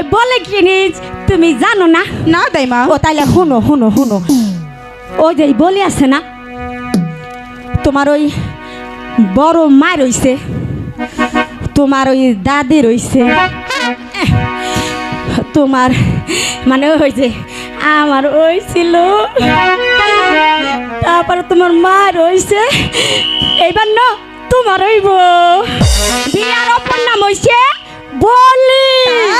ওই বলে কি নিজ তুমি জানো না? না দাইমা ও তাইলে শুনো শুনো শুনো। ওই যে বলি আছে না? তোমার ওই বড় মা রইছে। তোমার ওই দাদি রইছে। তোমার মানে ওই যে আমার ওই ছিল। তারপরে তোমার মা রইছে। এইবার না তোমার হইব বিয়ার অপর নাম হইছে বলি। তাই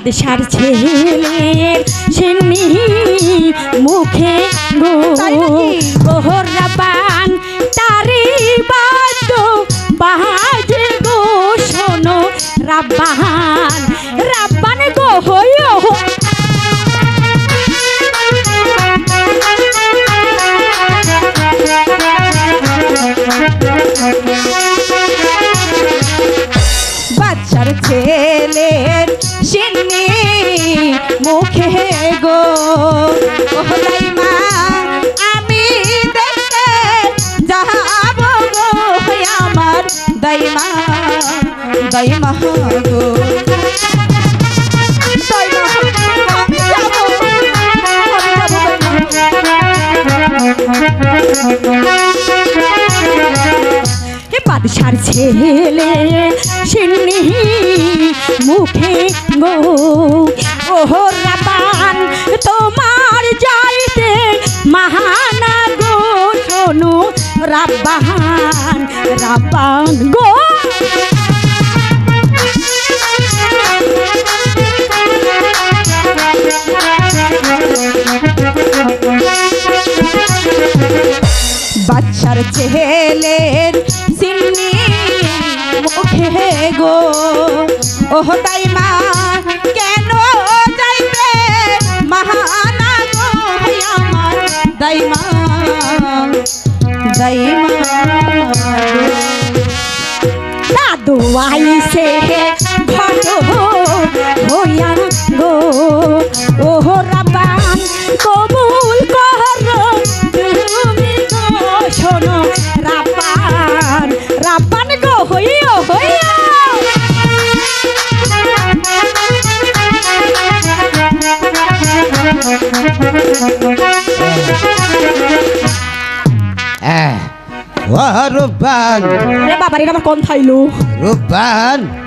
বাদশার ছেলের সিন্নি মুখে গো তাই নাকি? তারি বাদ্য বাজে গো শোনো রাব্বান রাব্বান গো হইও। বাচ্চার ছেলের সিন্নি মুখে গো। দাইমা গো দাইমা, আমি যাব, আমি যাব, হে বাদশার ছেলে সিন্নি মুখে গো। ওহো রাবান তোমার যাইতে মাহানা গো। শোনো রাব্বান রাব্বান গো। বাচ্চার ছেলের সিন্নি মুখে গো। ওহ, তাই মা, কেন যাইবে? মাহানা গো আমার দাইমা দাইমা। দাদু আইছে ভালো হইয়া গো। ওহো রাব্বান কবুল কর। তুমি শোনো রাব্বান। রাব্বান গো হইও হইও। wah Ruban, রে বাবারে আমার কোন থাইলো Ruban,